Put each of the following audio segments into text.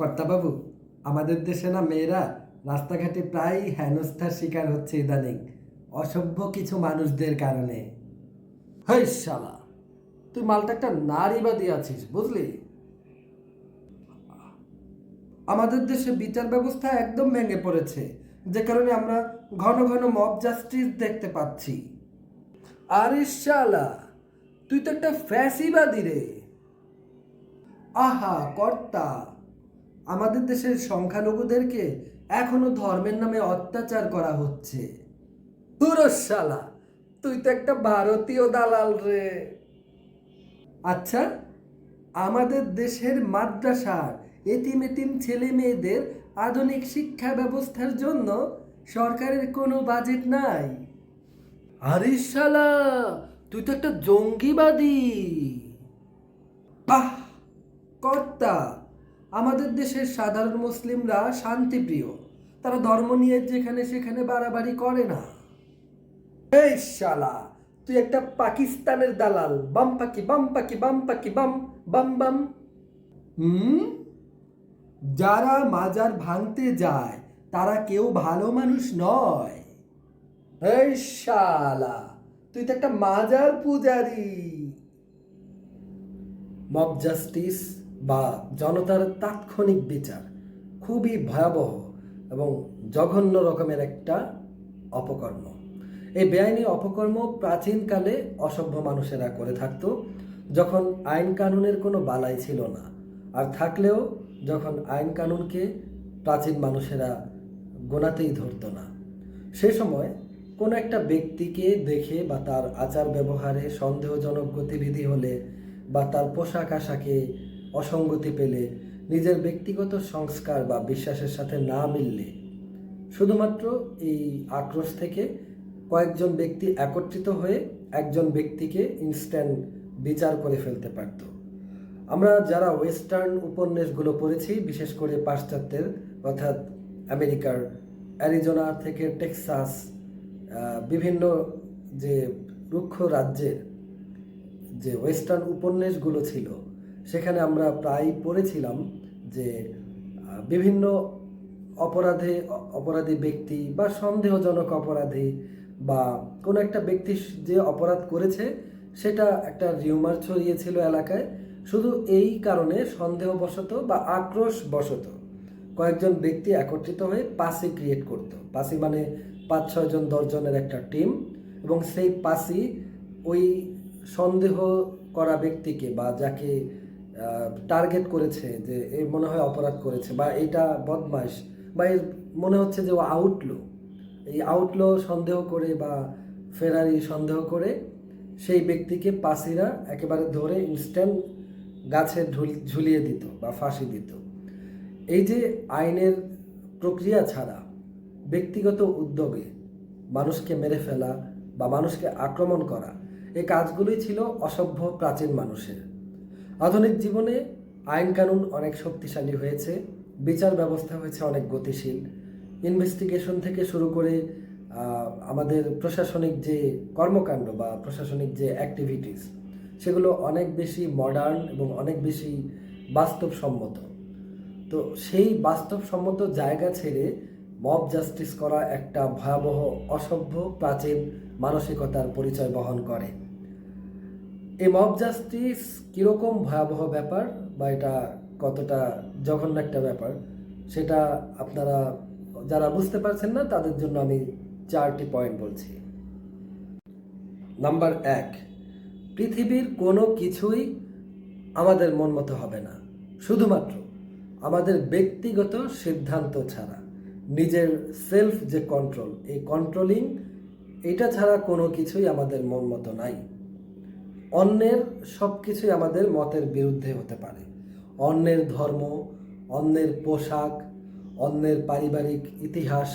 কর্তাবাবু, আমাদের দেশে না মেয়েরা রাস্তাঘাটে প্রায় হেনস্থার শিকার হচ্ছে ইদানিং। অসভ্য কিছু মানুষদের কারণে। হেই শালা, তুই মালটা একটা নারীবাদী আছিস, বুঝলি? আমাদের দেশে বিচার ব্যবস্থা একদম ভেঙে পড়েছে, যে কারণে আমরা ঘন ঘন মব জাস্টিস দেখতে পাচ্ছি। আরে শালা, তুই তো একটা ফ্যাসিবাদী রে। আহা, কর্তা। আমাদের দেশের সংখ্যালঘুদেরকে এখনও ধর্মের নামে অত্যাচার করা হচ্ছে। পুরো তুই তো একটা ভারতীয় দালাল রে। আচ্ছা আমাদের দেশের মাদ্রাসার এতিম এতিম ছেলে মেয়েদের আধুনিক শিক্ষা ব্যবস্থার জন্য সরকারের কোনো বাজেট নাই। আরে তুই তো একটা জঙ্গিবাদী। আহ কর্তা। আমাদের দেশের সাধারণ মুসলিমরা শান্তিপ্রিয়। তারা ধর্ম নিয়ে যেখানে সেখানে বাড়াবাড়ি করে না। এই শালা, তুই একটা পাকিস্তানের দালাল। বাম পাকি বাম পাকি বাম পাকি বাম বাম বাম। হুম? যারা মাজার ভাঙতে যায়, তারা কেউ ভালো মানুষ নয়। এই শালা, তুই তো একটা মাজার পূজারী। মব জাস্টিস বা জনতার তাৎক্ষণিক বিচার খুবই ভয়াবহ এবং জঘন্য রকমের একটা অপকর্ম। এই বেআইনি অপকর্ম প্রাচীনকালে অসভ্য মানুষেরা করে থাকতো, যখন আইন কানুনের কোনো বালাই ছিল না। আর থাকলেও যখন আইন কানুনকে প্রাচীন মানুষেরা গোনাতেই ধরতো না। সে সময় কোনো একটা ব্যক্তিকে দেখে বা তার আচার ব্যবহারে সন্দেহজনক গতিবিধি হলে বা তার পোশাক আশাকে অসঙ্গতি পেলে নিজের ব্যক্তিগত সংস্কার বা বিশ্বাসের সাথে না মিললে। শুধুমাত্র এই আক্রোশ থেকে কয়েকজন ব্যক্তি একত্রিত হয়ে একজন ব্যক্তিকে ইনস্ট্যান্ট বিচার করে ফেলতে পারত। আমরা যারা ওয়েস্টার্ন উপন্যাসগুলো পড়েছি, বিশেষ করে পাশ্চাত্যের, অর্থাৎ আমেরিকার, অ্যারিজোনা থেকে টেক্সাস বিভিন্ন যে রুক্ষ রাজ্যের যে ওয়েস্টার্ন উপন্যাসগুলো ছিল সেখানে আমরা প্রায় পড়েছিলাম যে বিভিন্ন অপরাধে, অপরাধী ব্যক্তি বা সন্দেহজনক অপরাধী বা কোনো একটা ব্যক্তি যে অপরাধ করেছে, সেটা একটা রিউমার ছড়িয়েছিল এলাকায়। শুধু এই কারণে সন্দেহবশত বা আক্রোশবশত কয়েকজন ব্যক্তি একত্রিত হয়ে পাসি ক্রিয়েট করতো। পাসি মানে পাঁচ ছয়জন দশজনের একটা টিম এবং সেই পাসি ওই সন্দেহ করা ব্যক্তিকে বা যাকে টার্গেট করেছে যে এ মনে হয় অপরাধ করেছে বা এটা বদমাস বা এর মনে হচ্ছে যে ও আউটলো এই আউটলো সন্দেহ করে বা ফেরারি সন্দেহ করে সেই ব্যক্তিকে পাসিরা একেবারে ধরে ইনস্ট্যান্ট গাছে ঝুল- ঝুলিয়ে দিত বা ফাঁসি দিত। এই যে আইনের প্রক্রিয়া ছাড়া ব্যক্তিগত উদ্যোগে মানুষকে মেরে ফেলা বা মানুষকে আক্রমণ করা এই কাজগুলোই ছিল অসভ্য, প্রাচীন মানুষের। আধুনিক জীবনে আইন কানুন অনেক শক্তিশালী হয়েছে, বিচার ব্যবস্থা হয়েছে অনেক গতিশীল। ইনভেস্টিগেশন থেকে শুরু করে আমাদের প্রশাসনিক যে কর্মকাণ্ড বা প্রশাসনিক যে অ্যাক্টিভিটিস সেগুলো অনেক বেশি মডার্ন এবং অনেক বেশি বাস্তবসম্মত। তো সেই বাস্তবসম্মত জায়গা ছেড়ে মব জাস্টিস করা একটা ভয়াবহ, অসভ্য, প্রাচীন মানসিকতার পরিচয় বহন করে। এই মব জাস্টিস কীরকম ভয়াবহ ব্যাপার বা এটা কতটা জঘন্য একটা ব্যাপার, সেটা আপনারা, যারা বুঝতে পারছেন না, তাদের জন্য আমি চারটি পয়েন্ট বলছি। নাম্বার এক, পৃথিবীর কোনো কিছুই আমাদের মন মতো হবে না। শুধুমাত্র আমাদের ব্যক্তিগত সিদ্ধান্ত ছাড়া, নিজের সেলফ যে কন্ট্রোল এই কন্ট্রোলিং এটা ছাড়া কোনো কিছুই আমাদের মন মতো নাই। অন্যের সব কিছুই আমাদের মতের বিরুদ্ধে হতে পারে। অন্যের ধর্ম, অন্যের পোশাক, অন্যের পারিবারিক ইতিহাস,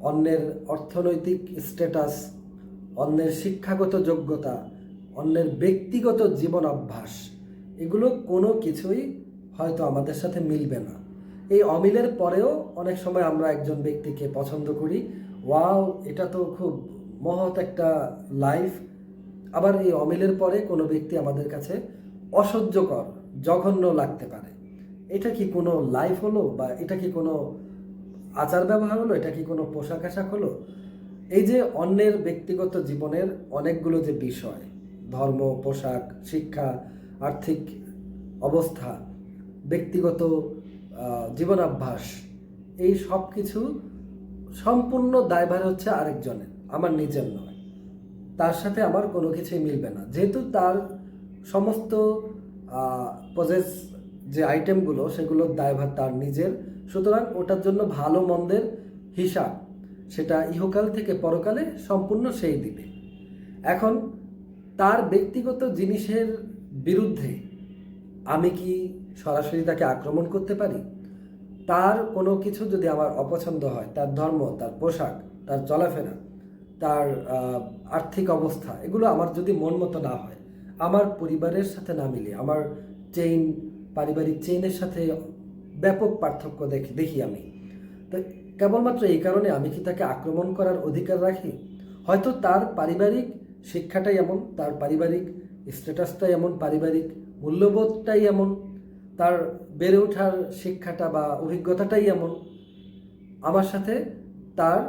অন্যের অর্থনৈতিক স্ট্যাটাস, অন্যের শিক্ষাগত যোগ্যতা, অন্যের ব্যক্তিগত জীবন অভ্যাস, এগুলো কোনো কিছুই হয়তো আমাদের সাথে মিলবে না। এই অমিলের পরেও অনেক সময় আমরা একজন ব্যক্তিকে পছন্দ করি। ওয়াও, এটা তো খুব মহৎ একটা লাইফ। আবার এই অমিলের পরে কোনো ব্যক্তি আমাদের কাছে অসহ্যকর, জঘন্য লাগতে পারে। এটা কি কোনো লাইফ হলো বা এটা কি কোনো আচার ব্যবহার হলো? এটা কি কোনো পোশাক আশাক হলো? এই যে অন্যের ব্যক্তিগত জীবনের অনেকগুলো যে বিষয়, ধর্ম, পোশাক, শিক্ষা, আর্থিক অবস্থা, ব্যক্তিগত জীবনাভ্যাস, এই সব কিছু সম্পূর্ণ দায়ভার হচ্ছে আরেকজনের, আমার নিজের নয়। তার সাথে আমার কোনো কিছুই মিলবে না। যেহেতু তার সমস্ত পজেস যে আইটেমগুলো সেগুলোর দায়ভার তার নিজের। সুতরাং ওটার জন্য ভালো মন্দের হিসাব, সেটা ইহকাল থেকে পরকালে সম্পূর্ণ সেই দিবে এখন তার ব্যক্তিগত জিনিসের বিরুদ্ধে আমি কি সরাসরি তাকে আক্রমণ করতে পারি? তার কোনো কিছু যদি আমার অপছন্দ হয়, তার ধর্ম, তার পোশাক, তার চলাফেরা তার আর্থিক অবস্থা, এগুলো আমার যদি মন মতো না হয়, আমার পরিবারের সাথে না মিলে, আমার চেইন পারিবারিক চেইনের সাথে ব্যাপক পার্থক্য দেখি দেখি আমি। তো কেবলমাত্র এই কারণে আমি কি তাকে আক্রমণ করার অধিকার রাখি? হয়তো তার পারিবারিক শিক্ষাটাই এমন, তার পারিবারিক স্ট্যাটাসটাই এমন, পারিবারিক মূল্যবোধটাই এমন, তার বেড়ে ওঠার শিক্ষাটা বা অভিজ্ঞতাটাই এমন। আমার সাথে তার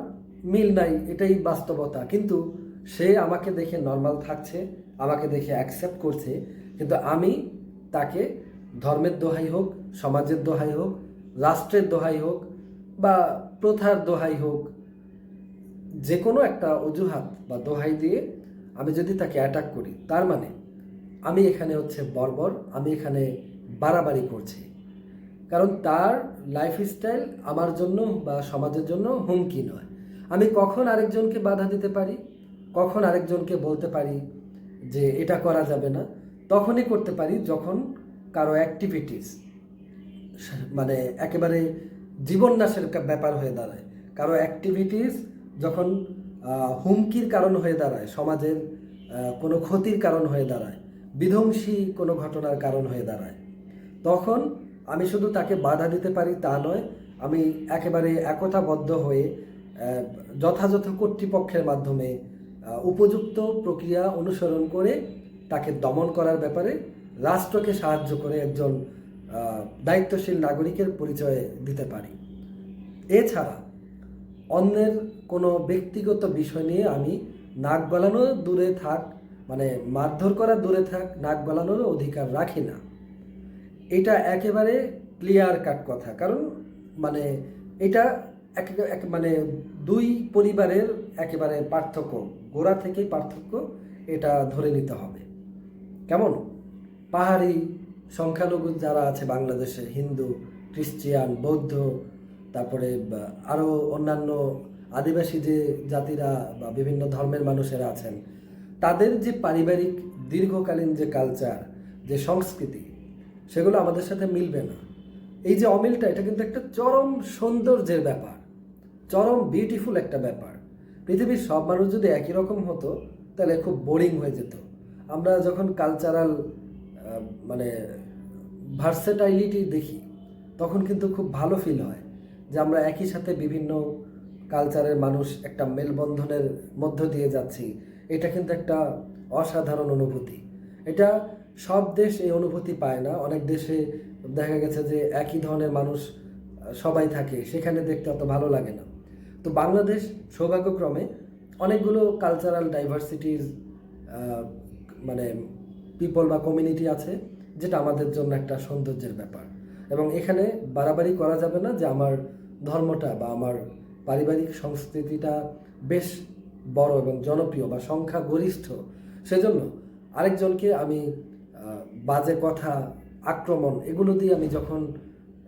মিল নাই, এটাই বাস্তবতা। কিন্তু সে আমাকে দেখে নর্মাল থাকছে, আমাকে দেখে অ্যাকসেপ্ট করছে, কিন্তু আমি তাকে ধর্মের দোহাই হোক, সমাজের দোহাই হোক, রাষ্ট্রের দোহাই হোক, বা প্রথার দোহাই হোক যে কোনো একটা অজুহাত বা দোহাই দিয়ে আমি যদি তাকে অ্যাটাক করি, তার মানে আমি এখানে হচ্ছে বর্বর, আমি এখানে বাড়াবাড়ি করছি। কারণ তার লাইফস্টাইল আমার জন্য বা সমাজের জন্য হুমকি নয়। আমি কখন আরেকজনকে বাধা দিতে পারি? কখন আরেকজনকে বলতে পারি যে এটা করা যাবে না? তখনই করতে পারি যখন কারও অ্যাক্টিভিটিস মানে একেবারে জীবন নাশের ব্যাপার হয়ে দাঁড়ায়। কারও অ্যাক্টিভিটিস যখন হুমকির কারণ হয়ে দাঁড়ায়, সমাজের কোনো ক্ষতির কারণ হয়ে দাঁড়ায়, বিধ্বংসী কোনো ঘটনার কারণ হয়ে দাঁড়ায়, তখন আমি শুধু তাকে বাধা দিতে পারি তা নয়, আমি একেবারে একতাবদ্ধ হয়ে যথাযথ কর্তৃপক্ষের মাধ্যমে উপযুক্ত প্রক্রিয়া অনুসরণ করে তাকে দমন করার ব্যাপারে রাষ্ট্রকে সাহায্য করে একজন দায়িত্বশীল নাগরিকের পরিচয় দিতে পারি। এছাড়া, অন্যের কোনো ব্যক্তিগত বিষয় নিয়ে আমি নাক গলানো দূরে থাক মানে মারধর করা দূরে থাক, নাক গলানোর অধিকার রাখি না। এটা একেবারে ক্লিয়ার কাট কথা। কারণ মানে এটা এক এক মানে দুই পরিবারের একেবারে পার্থক্য, গোড়া থেকেই পার্থক্য এটা ধরে নিতে হবে। কেমন? পাহাড়ি, সংখ্যালঘু যারা আছে বাংলাদেশে, হিন্দু খ্রিস্টিয়ান বৌদ্ধ, তারপরে আরও অন্যান্য আদিবাসী যে জাতিরা বা বিভিন্ন ধর্মের মানুষেরা আছেন, তাদের যে পারিবারিক দীর্ঘকালীন যে কালচার যে সংস্কৃতি, সেগুলো আমাদের সাথে মিলবে না। এই যে অমিলটা, এটা কিন্তু একটা চরম সৌন্দর্যের ব্যাপার। চরম বিউটিফুল একটা ব্যাপার। পৃথিবীর সব মানুষ যদি একই রকম হতো, তাহলে খুব বোরিং হয়ে যেত। আমরা যখন কালচারাল মানে ভার্সেটাইলিটি দেখি, তখন কিন্তু খুব ভালো ফিল হয় যে আমরা একই সাথে বিভিন্ন কালচারের মানুষ একটা মেলবন্ধনের মধ্য দিয়ে যাচ্ছি। এটা কিন্তু একটা অসাধারণ অনুভূতি। এটা সব দেশ এই অনুভূতি পায় না। অনেক দেশে দেখা গেছে যে একই ধরনের মানুষ সবাই থাকে। সেখানে দেখতে অত ভালো লাগে না। তো বাংলাদেশ সৌভাগ্যক্রমে অনেকগুলো কালচারাল ডাইভার্সিটির মানে পিপল বা কমিউনিটি আছে, যেটা আমাদের জন্য একটা সৌন্দর্যের ব্যাপার। এবং এখানে বাড়াবাড়ি করা যাবে না যে আমার ধর্মটা বা আমার পারিবারিক সংস্কৃতিটা বেশ বড় এবং জনপ্রিয় বা সংখ্যা গরিষ্ঠ সেজন্য আরেকজনকে আমি বাজে কথা, আক্রমণ এগুলো দিয়ে আমি যখন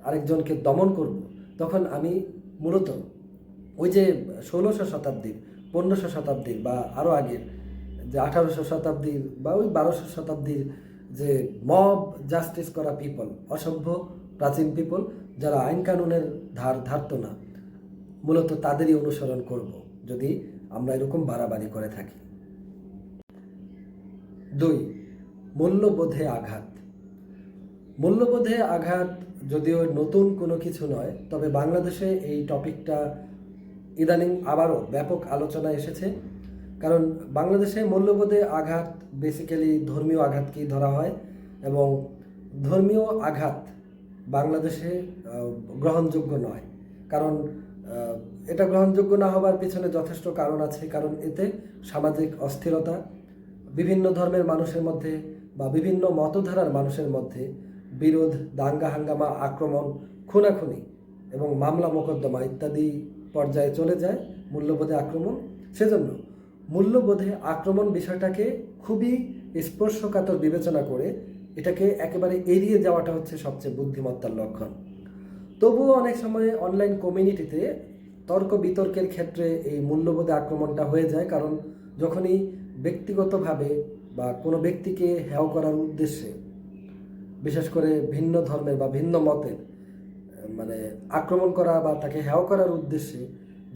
আরেকজনকে দমন করব, তখন আমি মূলত ওই যে ষোলোশো শতাব্দীর, পনেরোশো শতাব্দীর বা আরও আগের যে আঠারোশো শতাব্দীর বা ওই বারোশো শতাব্দীর যে মব জাস্টিস করা পিপল, অসভ্য প্রাচীন পিপল যারা আইন কানুনের ধার ধারতো না, মূলত তাদেরই অনুসরণ করব যদি আমরা এরকম বাড়াবাড়ি করে থাকি। দুই, মূল্যবোধে আঘাত। মূল্যবোধে আঘাত যদিও নতুন কোনো কিছু নয়, তবে বাংলাদেশে এই টপিকটা ইদানিং আবারও ব্যাপক আলোচনা এসেছে। কারণ বাংলাদেশে মূল্যবোধে আঘাত বেসিক্যালি ধর্মীয় আঘাতকেই ধরা হয় এবং ধর্মীয় আঘাত বাংলাদেশে গ্রহণযোগ্য নয়। কারণ এটা গ্রহণযোগ্য না হবার পেছনে যথেষ্ট কারণ আছে। কারণ এতে সামাজিক অস্থিরতা, বিভিন্ন ধর্মের মানুষের মধ্যে বা বিভিন্ন মতধারার মানুষের মধ্যে বিরোধ, দাঙ্গা, হাঙ্গামা, আক্রমণ, খুনাখুনি এবং মামলা, মোকদ্দমা ইত্যাদি পর্যায়ে চলে যায় মূল্যবোধে আক্রমণ। সেজন্য মূল্যবোধে আক্রমণ বিষয়টাকে খুবই স্পর্শকাতর বিবেচনা করে এটাকে একেবারে এড়িয়ে যাওয়াটা হচ্ছে সবচেয়ে বুদ্ধিমত্তার লক্ষণ। তবুও অনেক সময় অনলাইন কমিউনিটিতে তর্ক বিতর্কের ক্ষেত্রে এই মূল্যবোধে আক্রমণটা হয়ে যায়, কারণ যখনই ব্যক্তিগতভাবে বা কোনো ব্যক্তিকে হেয় করার উদ্দেশ্যে, বিশেষ করে ভিন্ন ধর্মের বা ভিন্ন মতের মানে আক্রমণ করা বা তাকে হেয় করার উদ্দেশ্যে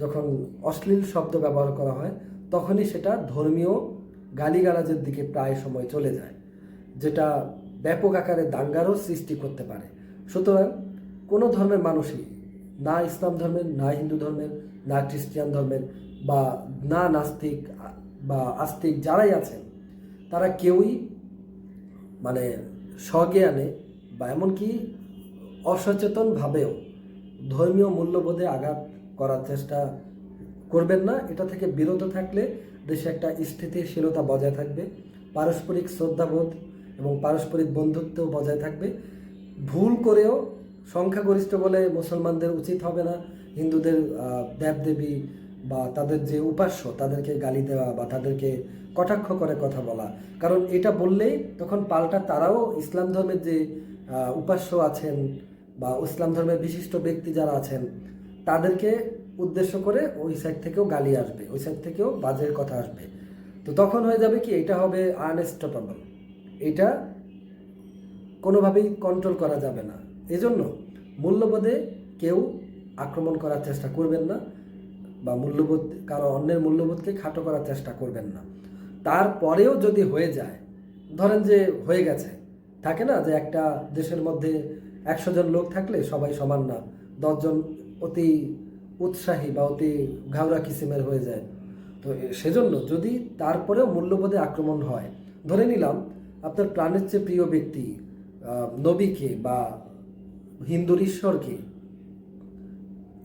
যখন অশ্লীল শব্দ ব্যবহার করা হয়, তখনই সেটা ধর্মীয় গালিগালাজের দিকে প্রায় সময় চলে যায়, যেটা ব্যাপক আকারে দাঙ্গারও সৃষ্টি করতে পারে। সুতরাং কোনো ধর্মের মানুষই না ইসলাম ধর্মের, না হিন্দু ধর্মের, না খ্রিস্টান ধর্মের বা না নাস্তিক বা আস্তিক যারাই আছেন, তারা কেউই মানে স্বজ্ঞানে বা এমনকি অসচেতনভাবেও ধর্মীয় মূল্যবোধে আঘাত করার চেষ্টা করবেন না। এটা থেকে বিরত থাকলে দেশে একটা স্থিতিশীলতা বজায় থাকবে, পারস্পরিক শ্রদ্ধাবোধ এবং পারস্পরিক বন্ধুত্ব বজায় থাকবে। ভুল করেও সংখ্যাগরিষ্ঠ বলে মুসলমানদের উচিত হবে না। হিন্দুদের দেবদেবী বা তাদের যে উপাস্য, তাদেরকে গালি দেওয়া বা তাদেরকে কটাক্ষ করে কথা বলা। কারণ এটা বললেই তখন পাল্টা তারাও ইসলাম ধর্মের যে উপাস্য আছেন বা ইসলাম ধর্মের বিশিষ্ট ব্যক্তি যারা আছেন, তাদেরকে উদ্দেশ্য করে ওই সাইড থেকেও গালি আসবে, ওই সাইড থেকেও বাজের কথা আসবে। তো তখন হয়ে যাবে কি, এটা হবে আনস্টপেবল এটা কোনোভাবেই কন্ট্রোল করা যাবে না। এজন্য মূল্যবোধে কেউ আক্রমণ করার চেষ্টা করবেন না বা মূল্যবোধ, কারও অন্যের মূল্যবোধকে খাটো করার চেষ্টা করবেন না। তারপরেও যদি হয়ে যায়, ধরেন যে হয়ে গেছে, থাকে না যে একটা দেশের মধ্যে একশো জন লোক থাকলে সবাই সমান না। দশজন অতি উৎসাহী বা অতি ঘাওড়া কিসিমের হয়ে যায়। তো সেজন্য যদি তারপরেও মূল্যবোধে আক্রমণ হয়, ধরে নিলাম আপনার প্রাণের চেয়ে প্রিয় ব্যক্তি নবীকে বা হিন্দুর ঈশ্বরকে,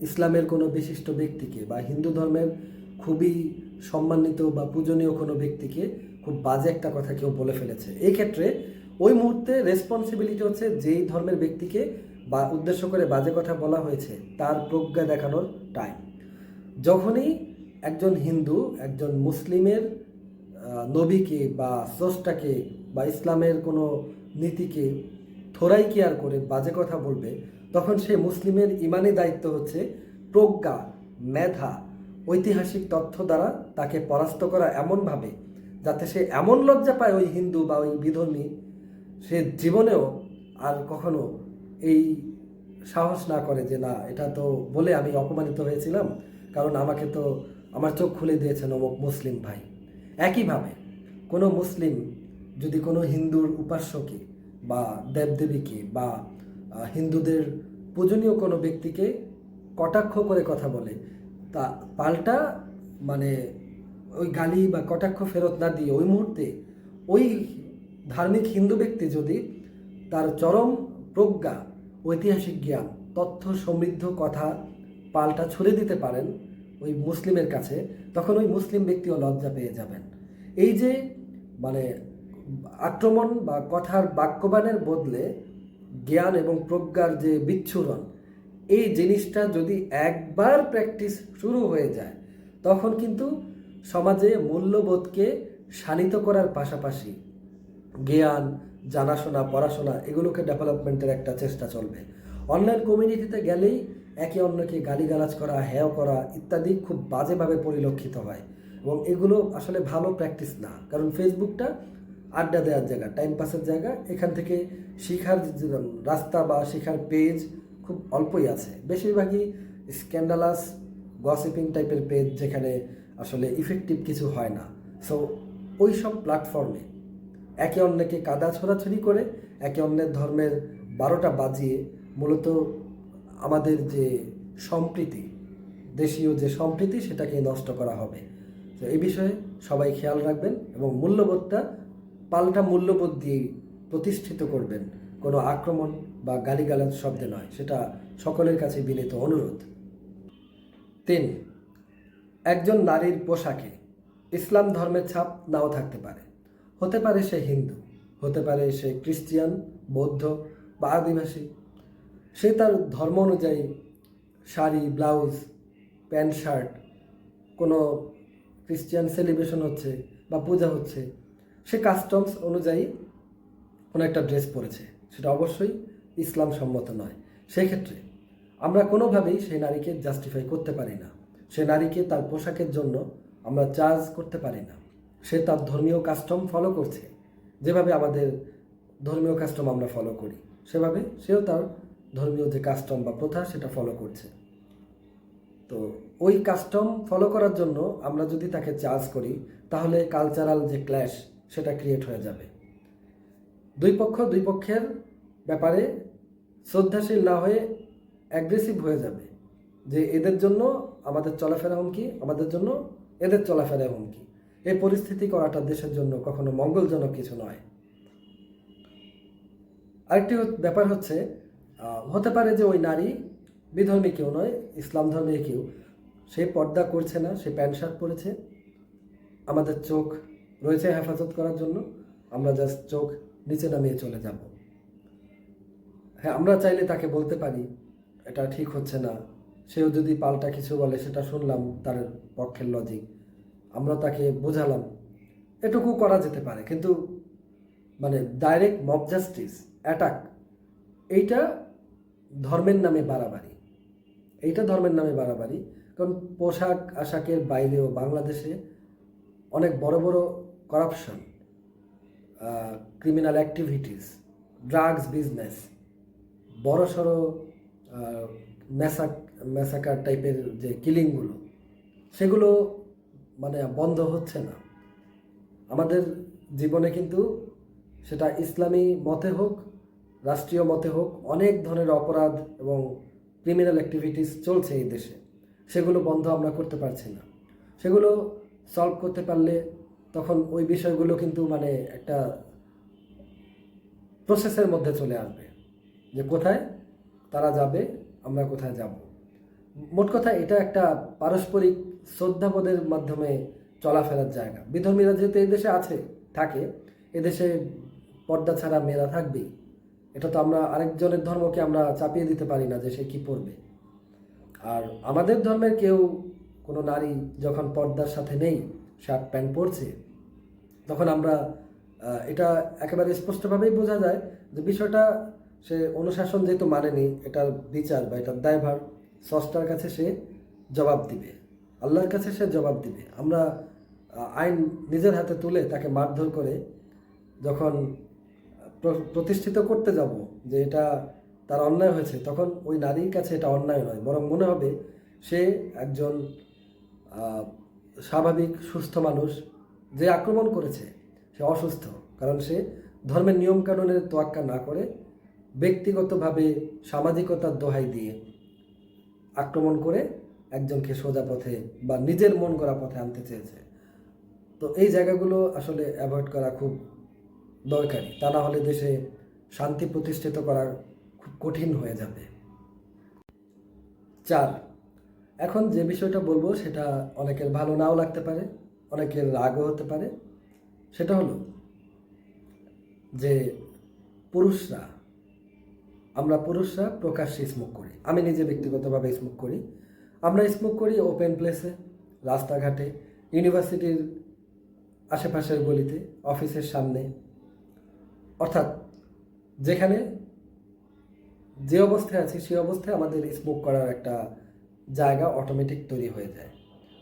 ইসলামের কোনো বিশিষ্ট ব্যক্তিকে বা হিন্দু ধর্মের খুবই সম্মানিত বা পূজনীয় কোনো ব্যক্তিকে খুব বাজে একটা কথা কেউ বলে ফেলেছে। এই ক্ষেত্রে ওই মুহূর্তে রেসপন্সিবিলিটি হচ্ছে যেই ধর্মের ব্যক্তিকে বা উদ্দেশ্য করে বাজে কথা বলা হয়েছে, তার প্রজ্ঞা দেখানোর টাইম যখনই একজন হিন্দু, একজন মুসলিমের নবীকে বা স্রষ্টাকে বা ইসলামের কোনো নীতিকে থোড়াই কেয়ার করে বাজে কথা বলবে, তখন সে মুসলিমের ইমানি দায়িত্ব হচ্ছে প্রজ্ঞা, মেধা, ঐতিহাসিক তথ্য দ্বারা তাকে পরাস্ত করা এমনভাবে যাতে সে এমন লজ্জা পায় ওই হিন্দু বা ওই বিধর্মী সে জীবনেও আর কখনো এই সাহস না করে যে না, এটা তো বলে আমি অপমানিত হয়েছিলাম। কারণ আমাকে তো আমার চোখ খুলে দিয়েছেন অমুক মুসলিম ভাই। একইভাবে কোনো মুসলিম, যদি কোনো হিন্দুর উপাস্যকে বা দেবদেবীকে বা হিন্দুদের পূজনীয় কোনো ব্যক্তিকে কটাক্ষ করে কথা বলে, তা পাল্টা মানে ওই গালি বা কটাক্ষ ফেরত না দিয়ে ওই মুহূর্তে ওই ধার্মিক হিন্দু ব্যক্তি যদি তার চরম প্রজ্ঞা, ঐতিহাসিক জ্ঞান, তথ্য সমৃদ্ধ কথা পাল্টা ছুড়ে দিতে পারেন ওই মুসলিমের কাছে, তখন ওই মুসলিম ব্যক্তিও লজ্জা পেয়ে যাবেন। এই যে মানে আক্রমণ বা কথার বাক্যবানের বদলে জ্ঞান এবং প্রজ্ঞার যে বিচ্ছুরণ, এই জিনিসটা যদি একবার প্র্যাকটিস শুরু হয়ে যায়, তখন কিন্তু সমাজে মূল্যবোধকে শানিত করার পাশাপাশি জ্ঞান, জানাশোনা, পড়াশোনা এগুলোকে ডেভেলপমেন্টের একটা চেষ্টা চলবে। অনলাইন কমিউনিটিতে গেলেই একে অন্যকে গালিগালাজ করা, হেয় করা ইত্যাদি খুব বাজেভাবে পরিলক্ষিত হয় এবং এগুলো আসলে ভালো প্র্যাকটিস না। কারণ ফেসবুকটা আড্ডা দেওয়ার জায়গা, টাইম পাসের জায়গা, এখান থেকে শিখার রাস্তা বা শিখার পেজ খুব অল্পই আছে। বেশিরভাগই স্ক্যান্ডালাস গসিপিং টাইপের পেজ যেখানে আসলে ইফেক্টিভ কিছু হয় না। সো ওই সব প্ল্যাটফর্মে একে অন্যকে কাদা ছোড়াছড়ি করে একে অন্যের ধর্মের বারোটা বাজিয়ে মূলত আমাদের যে সম্প্রীতি, দেশীয় যে সম্প্রীতি সেটাকে নষ্ট করা হবে। তো এই বিষয়ে সবাই খেয়াল রাখবেন এবং মূল্যবোধটা, পাল্টা মূল্যবোধ দিয়ে প্রতিষ্ঠিত করবেন। কোনো আক্রমণ বা গালিগালাজ শব্দে নয়, সেটা সকলের কাছে বিনীত অনুরোধ। তিন, একজন নারীর পোশাকে ইসলাম ধর্মের ছাপ নাও থাকতে পারে। হতে পারে সে হিন্দু, হতে পারে সে খ্রিস্টিয়ান, বৌদ্ধ বা আদিবাসী। সে তার ধর্ম অনুযায়ী শাড়ি, ব্লাউজ, প্যান্ট, শার্ট, কোনো ক্রিশ্চিয়ান সেলিব্রেশন হচ্ছে বা পূজা হচ্ছে, সে কাস্টমস অনুযায়ী কোনো একটা ড্রেস পরেছে। সেটা অবশ্যই ইসলাম সম্মত নয়। সেক্ষেত্রে আমরা কোনোভাবেই সেই নারীকে জাস্টিফাই করতে পারি না। সে নারীকে তার পোশাকের জন্য আমরা চার্জ করতে পারি না। সে তার ধর্মীয় কাস্টম ফলো করছে। যেভাবে আমাদের ধর্মীয় কাস্টম আমরা ফলো করি, সেভাবে সেও তার ধর্মীয় যে কাস্টম বা প্রথা সেটা ফলো করছে। তো ওই কাস্টম ফলো করার জন্য আমরা যদি তাকে চার্জ করি, তাহলে কালচারাল যে ক্ল্যাশ সেটা ক্রিয়েট হয়ে যাবে। দুই পক্ষ দুই পক্ষের ব্যাপারে শ্রদ্ধাশীল না হয়ে অ্যাগ্রেসিভ হয়ে যাবে। যে এদের জন্য আমাদের চলাফেরা হুমকি, আমাদের জন্য এদের চলাফেরা হুমকি। এই পরিস্থিতি করাটা দেশের জন্য কখনো মঙ্গলজনক কিছু নয়। আরেকটি ব্যাপার হচ্ছে হতে পারে যে ওই নারী বিধর্মী কেউ নয়, ইসলাম ধর্মের কেউ, সে পর্দা করছে না, সে প্যান্ট শার্ট পরেছে। আমাদের চোখ রয়েছে হেফাজত করার জন্য, আমরা জাস্ট চোখ নিচে নামিয়ে চলে যাব। হ্যাঁ আমরা চাইলে তাকে বলতে পারি, এটা ঠিক হচ্ছে না। সেও যদি পাল্টা কিছু বলে, সেটা শুনলাম, তার পক্ষের লজিক আমরা তাকে বোঝালাম। এটুকু করা যেতে পারে, কিন্তু মানে ডাইরেক্ট মব জাস্টিস অ্যাটাক এইটা ধর্মের নামে বাড়াবাড়ি। এইটা ধর্মের নামে বাড়াবাড়ি, কারণ পোশাক আশাকের বাইরেও বাংলাদেশে অনেক বড় বড় corruption criminal activities drugs business বড় সড়ো ম্যাসাক ম্যাসাকার টাইপের যে কিলিংগুলো সেগুলো মানে বন্ধ হচ্ছে না। আমাদের জীবনে কিন্তু সেটা ইসলামী মতে হোক, রাষ্ট্রীয় মতে হোক, অনেক ধরনের অপরাধ এবং ক্রিমিনাল অ্যাক্টিভিটিস চলছে এই দেশে। সেগুলো বন্ধ আমরা করতে পারছি না। সেগুলো সলভ করতে পারলে তখন ওই বিষয়গুলো কিন্তু মানে একটা প্রসেসের মধ্যে চলে আসবে যে কোথায় তারা যাবে, আমরা কোথায় যাব। মোট কথা এটা একটা পারস্পরিক শ্রদ্ধাবোধের মাধ্যমে চলাফেরার জায়গা। বিধর্মীরা যেহেতু এই দেশে আছে, থাকে এদেশে পর্দা ছাড়া মেয়েরা থাকবেই। এটা তো আমরা আরেকজনের ধর্মকে আমরা চাপিয়ে দিতে পারি না যে সে কি পড়বে। আর আমাদের ধর্মের কেউ কোনো নারী যখন পর্দার সাথে নেই, শার্ট, প্যান্ট পরছে, তখন আমরা এটা একেবারে স্পষ্টভাবেই বোঝা যায় যে বিষয়টা সে অনুশাসন যেহেতু মানেনি, এটার বিচার বা এটার দায়ভার স্রষ্টার কাছে সে জবাব দিবে। আল্লাহর কাছে সে জবাব দিবে। আমরা আইন নিজের হাতে তুলে তাকে মারধর করে যখন প্র- প্রতিষ্ঠিত করতে যাব যে এটা তার অন্যায় হয়েছে, তখন ওই নারীর কাছে এটা অন্যায় নয়, বরং মনে হবে সে একজন স্বাভাবিক, সুস্থ মানুষ যে আক্রমণ করেছে, সে অসুস্থ। কারণ সে ধর্মের নিয়মকানুনের তোয়াক্কা না করে ব্যক্তিগতভাবে সামাজিকতার দোহাই দিয়ে আক্রমণ করে একজনকে সোজা পথে বা নিজের মন করা পথে আনতে চেয়েছে। তো এই জায়গাগুলো আসলে অ্যাভয়েড করা খুব দরকারি। তা না হলে দেশে শান্তি প্রতিষ্ঠিত করা খুব কঠিন হয়ে যাবে। চার, এখন যে বিষয়টা বলব সেটা অনেকের ভালো নাও লাগতে পারে, অনেকের রাগও হতে পারে। সেটা হলো যে পুরুষরা, আমরা পুরুষরা প্রকাশ্যে স্মোক করি। আমি নিজে ব্যক্তিগতভাবে স্মোক করি। আমরা স্মোক করি ওপেন প্লেসে রাস্তাঘাটে ইউনিভার্সিটির আশেপাশের গলিতে অফিসের সামনে। অর্থাৎ যেখানে যে অবস্থায় আছি, সেই অবস্থায় আমাদের স্মোক করার একটা জায়গা অটোমেটিক তৈরি হয়ে যায়।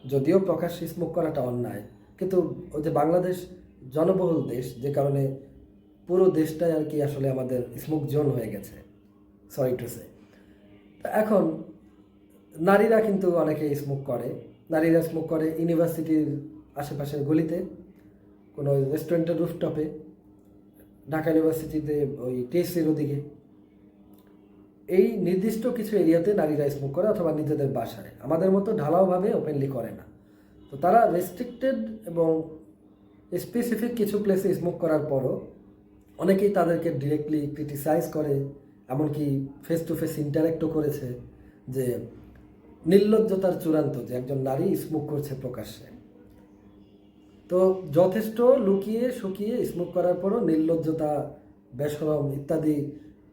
যদিও প্রকাশ স্মোক করাটা অন্যায়, কিন্তু ওই যে বাংলাদেশ জনবহুল দেশ, যে কারণে পুরো দেশটাই আর কি আসলে আমাদের স্মোক জোন হয়ে গেছে। সরি টু সে এখন নারীরা কিন্তু অনেকে স্মোক করে। নারীরা স্মোক করে ইউনিভার্সিটির আশেপাশের গলিতে, কোনো রেস্টুরেন্টের রুফটপে ঢাকা ইউনিভার্সিটিতে ওই টিএসসির ওদিকে। এই নির্দিষ্ট কিছু এরিয়াতে নারীরা স্মোক করে অথবা নিজেদের বাসায়। আমাদের মতো ঢালাওভাবে ওপেনলি করে না। তো তারা রেস্ট্রিক্টেড এবং স্পেসিফিক কিছু প্লেসে স্মোক করার পরও অনেকেই তাদেরকে ডিরেক্টলি ক্রিটিসাইজ করে, এমনকি ফেস টু ফেস ইন্টারাক্টও করেছে যে নির্লজ্জতার চূড়ান্ত যে একজন নারী স্মোক করছে প্রকাশ্যে। তো যথেষ্ট লুকিয়ে শুকিয়ে স্মোক করার পরও নির্লজ্জতা বেসরম ইত্যাদি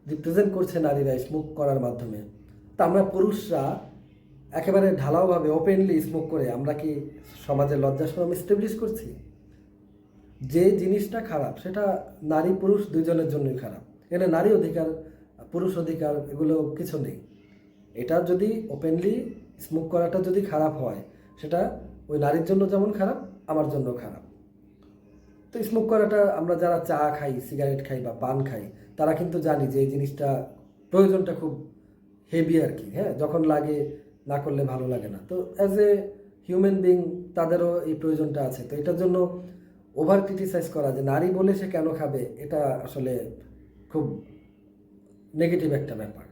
রিপ্রেজেন্ট করছে নারীরা স্মোক করার মাধ্যমে। তা আমরা পুরুষরা একেবারে ঢালাওভাবে ওপেনলি স্মোক করে আমরা কি সমাজে লজ্জাসরম এস্টাবলিশ করছি? যে জিনিসটা খারাপ, সেটা নারী পুরুষ দুজনের জন্যই খারাপ। এখানে নারী অধিকার, পুরুষ অধিকার, এগুলো কিছু নেই। এটা যদি ওপেনলি স্মোক করাটা যদি খারাপ হয়, সেটা ওই নারীর জন্য যেমন খারাপ, আমার জন্য খারাপ। তো স্মোক করাটা আমরা যারা চা খাই সিগারেট খাই বা পান খাই, তারা কিন্তু জানি যে এই জিনিসটা প্রয়োজনটা খুব হেভি আর কি হ্যাঁ? যখন লাগে, না করলে ভালো লাগে না। তো অ্যাজ এ হিউম্যান বিং তাদেরও এই প্রয়োজনটা আছে। তো এটার জন্য ওভার ক্রিটিসাইজ করা যে নারী বলে সে কেন খাবে, এটা আসলে খুব নেগেটিভ একটা ব্যাপার।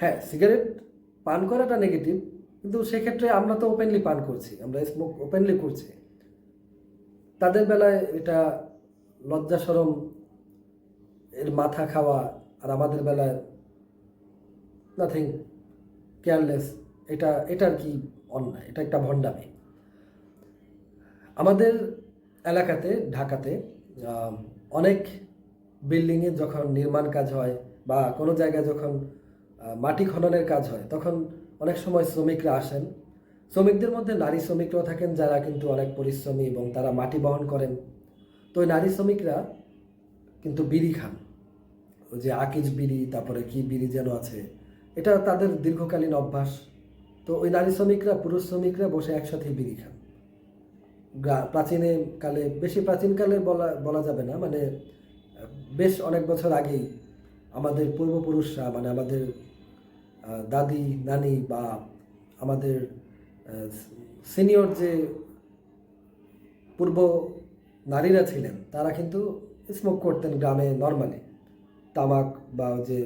হ্যাঁ সিগারেট পান করাটা নেগেটিভ কিন্তু সেক্ষেত্রে আমরা তো ওপেনলি পান করছি, আমরা স্মোক ওপেনলি করছি। তাদের বেলায় এটা লজ্জা সরম, এর মাথা খাওয়া, আর আমাদের বেলায় নাথিং কেয়ারলেস এটা, এটার কি অন্যায়? এটা একটা ভণ্ডামি। আমাদের এলাকাতে, ঢাকাতে অনেক বিল্ডিংয়ে যখন নির্মাণ কাজ হয়, বা কোনো জায়গায় যখন মাটি খননের কাজ হয়, তখন অনেক সময় শ্রমিকরা আসেন। শ্রমিকদের মধ্যে নারী শ্রমিকরাও থাকেন, যারা কিন্তু অনেক পরিশ্রমী এবং তারা মাটি বহন করেন। তো ওই নারী শ্রমিকরা কিন্তু বিড়ি খান। যে আকিজ বিড়ি, তারপরে কি বিড়ি যেন আছে, এটা তাদের দীর্ঘকালীন অভ্যাস। তো ওই নারী শ্রমিকরা, পুরুষ শ্রমিকরা বসে একসাথে বিড়ি খান। প্রাচীনে কালে, বেশি প্রাচীনকালে বলা বলা যাবে না মানে বেশ অনেক বছর আগেই আমাদের পূর্বপুরুষরা মানে আমাদের দাদি, নানি বা আমাদের সিনিয়র যে পূর্ব নারীরা ছিলেন, তারা কিন্তু স্মোক করতেন গ্রামে নর্মালি তামাক বা যে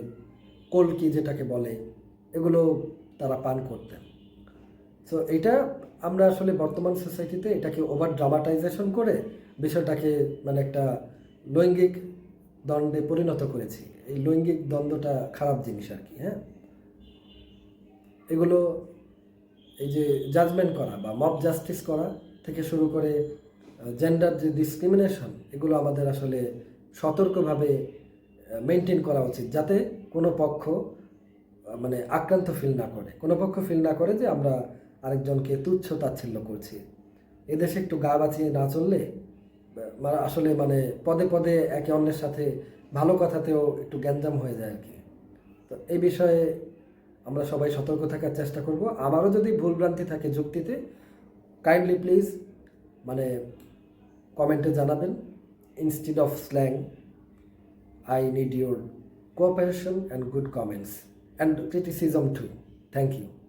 কলকি যেটাকে বলে, এগুলো তারা পান করতেন। সো এটা আমরা আসলে বর্তমান সোসাইটিতে এটাকে ওভার ড্রামাটাইজেশন করে বিষয়টাকে মানে একটা লৈঙ্গিক দ্বন্দ্বে পরিণত করেছি। এই লৈঙ্গিক দ্বন্দ্বটা খারাপ জিনিস আর কি হ্যাঁ? এগুলো এই যে জাজমেন্ট করা বা মব জাস্টিস করা থেকে শুরু করে জেন্ডার যে ডিসক্রিমিনেশন এগুলো আমাদের আসলে সতর্কভাবে মেনটেন করা উচিত যাতে কোনো পক্ষ মানে আক্রান্ত ফিল না করে। কোনো পক্ষ ফিল না করে যে আমরা আরেকজনকে তুচ্ছ তাচ্ছিল্য করছি। এদেশে একটু গা বাঁচিয়ে না চললে আসলে মানে পদে পদে একে অন্যের সাথে ভালো কথাতেও একটু গ্যাঞ্জাম হয়ে যায় আর কি। তো এই বিষয়ে আমরা সবাই সতর্ক থাকার চেষ্টা করব। আমারও যদি ভুলভ্রান্তি থাকে যুক্তিতে কাইন্ডলি প্লিজ মানে কমেন্টে জানাবেন instead of slang I need your cooperation and good comments and criticism too thank you